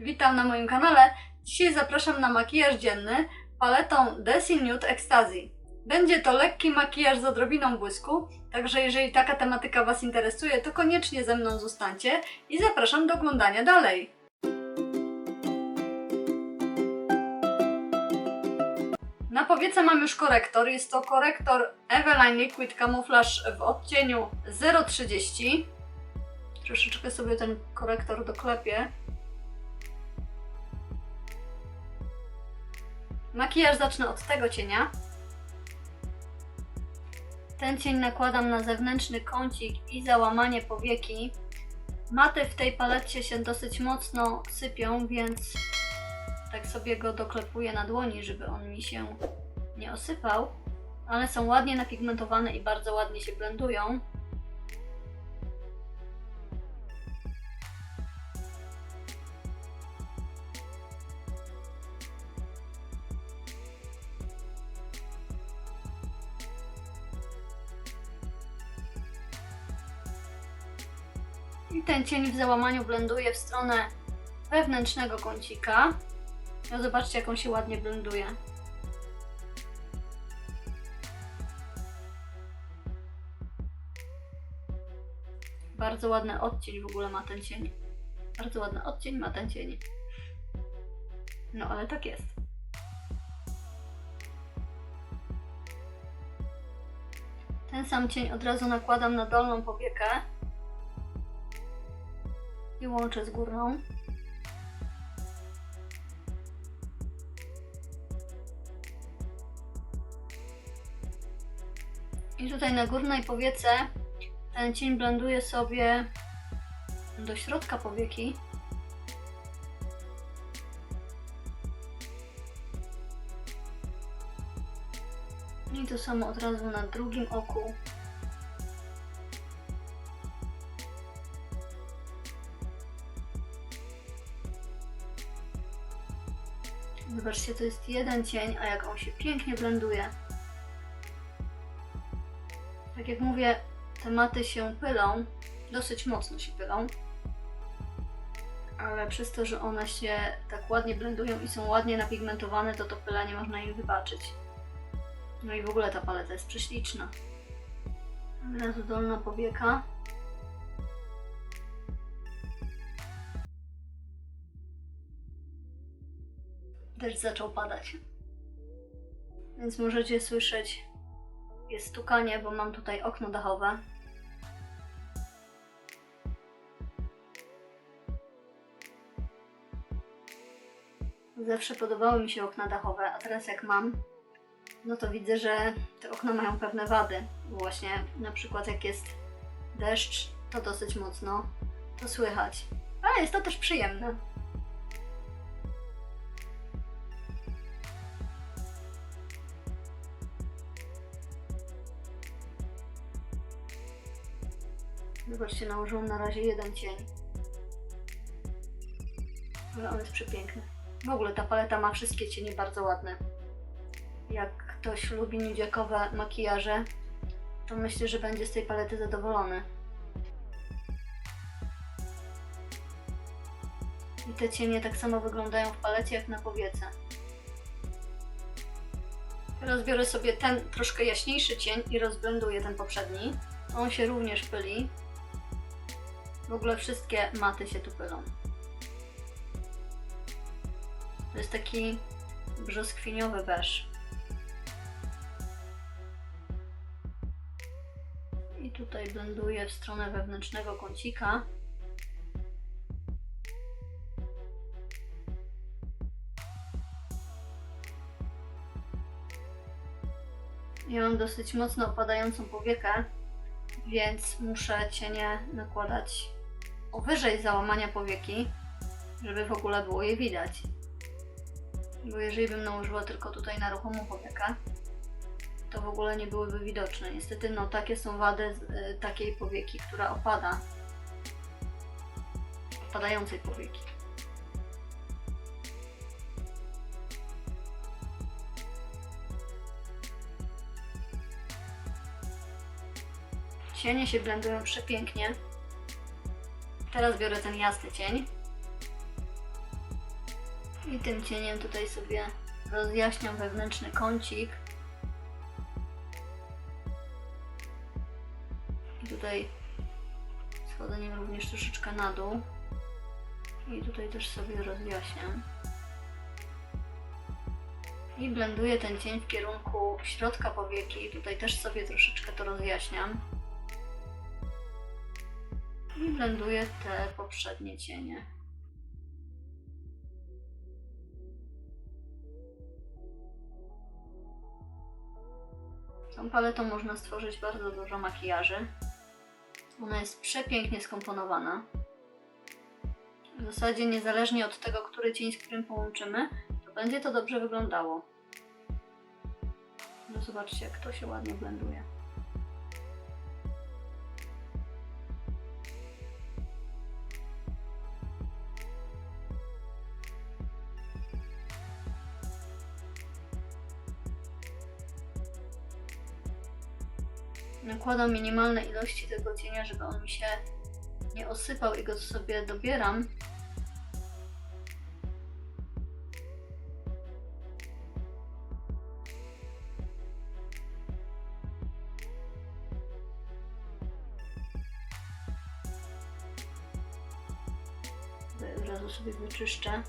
Witam na moim kanale. Dzisiaj zapraszam na makijaż dzienny paletą Desi Nude Ecstasy. Będzie to lekki makijaż z odrobiną błysku, także jeżeli taka tematyka Was interesuje, to koniecznie ze mną zostańcie i zapraszam do oglądania dalej. Na powiece mam już korektor. Jest to korektor Eveline Liquid Camouflage w odcieniu 030. Troszeczkę sobie ten korektor doklepię. Makijaż zacznę od tego cienia. Ten cień nakładam na zewnętrzny kącik i załamanie powieki. Maty w tej palecie się dosyć mocno sypią, więc tak sobie go doklepuję na dłoni, żeby on mi się nie osypał. Ale są ładnie napigmentowane i bardzo ładnie się blendują. I ten cień w załamaniu blenduje w stronę wewnętrznego kącika. No zobaczcie, jak on się ładnie blenduje. Bardzo ładny odcień w ogóle ma ten cień. Bardzo ładny odcień ma ten cień. No ale tak jest. Ten sam cień od razu nakładam na dolną powiekę i łączę z górną. I tutaj na górnej powiece ten cień blenduje sobie do środka powieki. I to samo od razu na drugim oku. Zobaczcie, to jest jeden cień, a jak on się pięknie blenduje. Tak jak mówię, te maty się pylą, dosyć mocno się pylą, ale przez to, że one się tak ładnie blendują i są ładnie napigmentowane, to to pylenie można im wybaczyć. No i w ogóle ta paleta jest prześliczna. Od razu dolna powieka. Deszcz zaczął padać. Więc możecie słyszeć jest stukanie, bo mam tutaj okno dachowe. Zawsze podobały mi się okna dachowe, a teraz jak mam, no to widzę, że te okna mają pewne wady. Właśnie na przykład jak jest deszcz, to dosyć mocno to słychać. Ale jest to też przyjemne. Zobaczcie, nałożyłam na razie jeden cień. Ale on jest przepiękny. W ogóle ta paleta ma wszystkie cienie bardzo ładne. Jak ktoś lubi nudziakowe makijaże, to myślę, że będzie z tej palety zadowolony. I te cienie tak samo wyglądają w palecie jak na powiece. Teraz biorę sobie ten troszkę jaśniejszy cień i rozblenduję ten poprzedni. On się również pyli. W ogóle wszystkie maty się tu pylą. To jest taki brzoskwiniowy beż. I tutaj blenduję w stronę wewnętrznego kącika. Ja mam dosyć mocno opadającą powiekę, więc muszę cienie nakładać powyżej załamania powieki, żeby w ogóle było je widać. Bo jeżeli bym nałożyła tylko tutaj na ruchomą powiekę, to w ogóle nie byłyby widoczne. Niestety, no takie są wady z, y, takiej powieki, która opada. Opadającej powieki. Cienie się blendują przepięknie. Teraz biorę ten jasny cień. I tym cieniem tutaj sobie rozjaśniam wewnętrzny kącik. I tutaj schodzeniem również troszeczkę na dół. I tutaj też sobie rozjaśniam. I blenduję ten cień w kierunku środka powieki. Tutaj też sobie troszeczkę to rozjaśniam. I blenduję te poprzednie cienie. Tą paletą można stworzyć bardzo dużo makijaży. Ona jest przepięknie skomponowana. W zasadzie niezależnie od tego, który cień z którym połączymy, to będzie to dobrze wyglądało. No zobaczcie, jak to się ładnie blenduje. Nakładam minimalne ilości tego cienia, żeby on mi się nie osypał i go sobie dobieram. Od razu sobie wyczyszczę.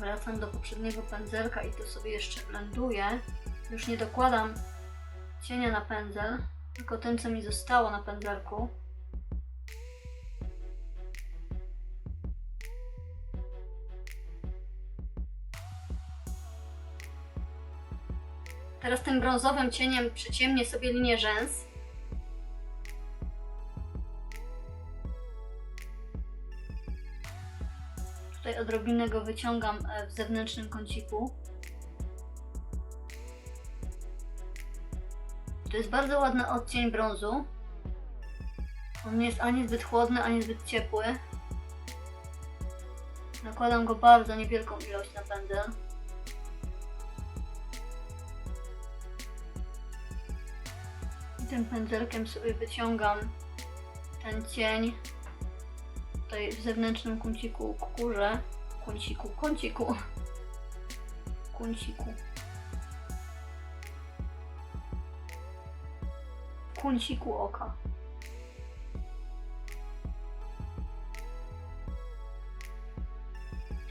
Wracam do poprzedniego pędzelka i to sobie jeszcze blenduję. Już nie dokładam cienia na pędzel, tylko tym, co mi zostało na pędzelku. Teraz tym brązowym cieniem przyciemnię sobie linię rzęs. Tutaj odrobinę go wyciągam e, w zewnętrznym kąciku. To jest bardzo ładny odcień brązu. On nie jest ani zbyt chłodny, ani zbyt ciepły. Nakładam go bardzo niewielką ilość na pędzel. I tym pędzelkiem sobie wyciągam ten cień tutaj w zewnętrznym kąciku kukurze. Kąciku, kąciku. Kąciku. Kąciku oka.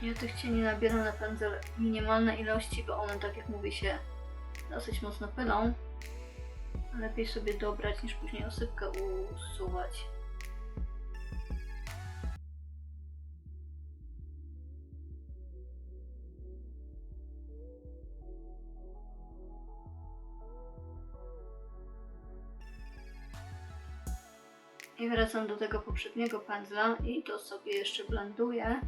Ja tych cieni nabieram na pędzel minimalne ilości, bo one, tak jak mówi się, dosyć mocno pylą. Lepiej sobie dobrać niż później osypkę usuwać. I wracam do tego poprzedniego pędzla i to sobie jeszcze blenduję.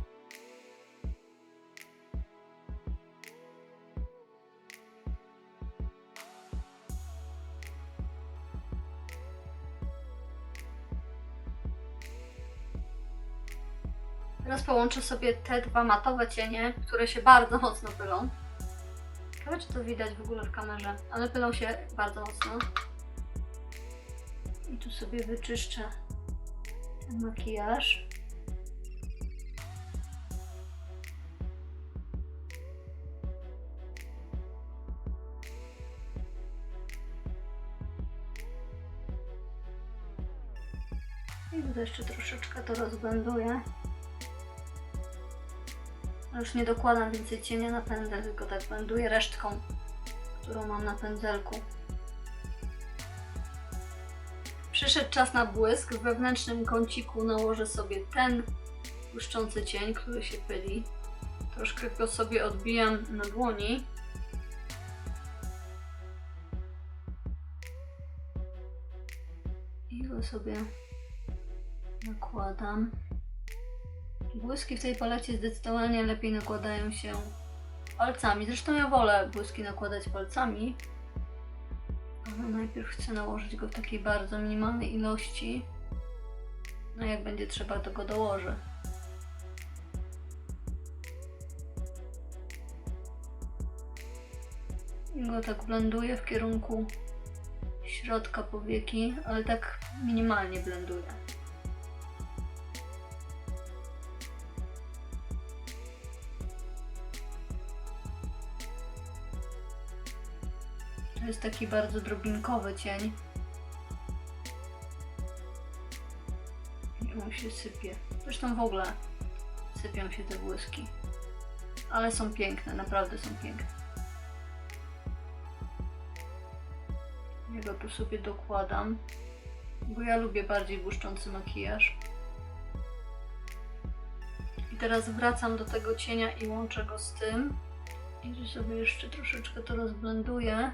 Teraz połączę sobie te dwa matowe cienie, które się bardzo mocno pylą. Ciekawe, czy to widać w ogóle w kamerze, ale pylą się bardzo mocno. I tu sobie wyczyszczę ten makijaż. I tutaj jeszcze troszeczkę to rozblenduję. Już nie dokładam więcej cienia na pędzel, tylko tak blenduję resztką, którą mam na pędzelku. Przyszedł czas na błysk. W wewnętrznym kąciku nałożę sobie ten błyszczący cień, który się pyli. Troszkę go sobie odbijam na dłoni. I go sobie nakładam. Błyski w tej palecie zdecydowanie lepiej nakładają się palcami. Zresztą ja wolę błyski nakładać palcami, najpierw chcę nałożyć go w takiej bardzo minimalnej ilości. No jak będzie trzeba, to go dołożę. I go tak blenduję w kierunku środka powieki, ale tak minimalnie blenduję. Jest taki bardzo drobinkowy cień. I on się sypie. Zresztą w ogóle sypią się te błyski. Ale są piękne, naprawdę są piękne. Ja go tu sobie dokładam, bo ja lubię bardziej błyszczący makijaż. I teraz wracam do tego cienia i łączę go z tym. I sobie jeszcze troszeczkę to rozblenduję.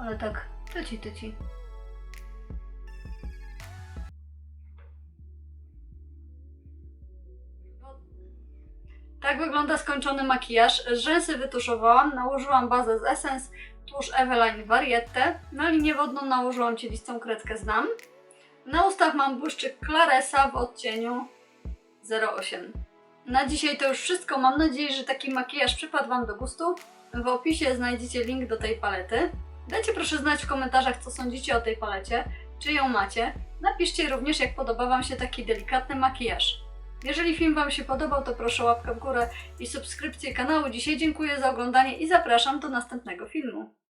Ale tak, tyci, tyci. Tak wygląda skończony makijaż. Rzęsy wytuszowałam, nałożyłam bazę z Essence, tusz Eveline Variette. Na linię wodną nałożyłam cielistą kredkę Znam. Na ustach mam błyszczyk Claresa w odcieniu 08. Na dzisiaj to już wszystko. Mam nadzieję, że taki makijaż przypadł Wam do gustu. W opisie znajdziecie link do tej palety. Dajcie proszę znać w komentarzach, co sądzicie o tej palecie, czy ją macie. Napiszcie również, jak podoba Wam się taki delikatny makijaż. Jeżeli film Wam się podobał, to proszę łapkę w górę i subskrypcję kanału. Dzisiaj dziękuję za oglądanie i zapraszam do następnego filmu.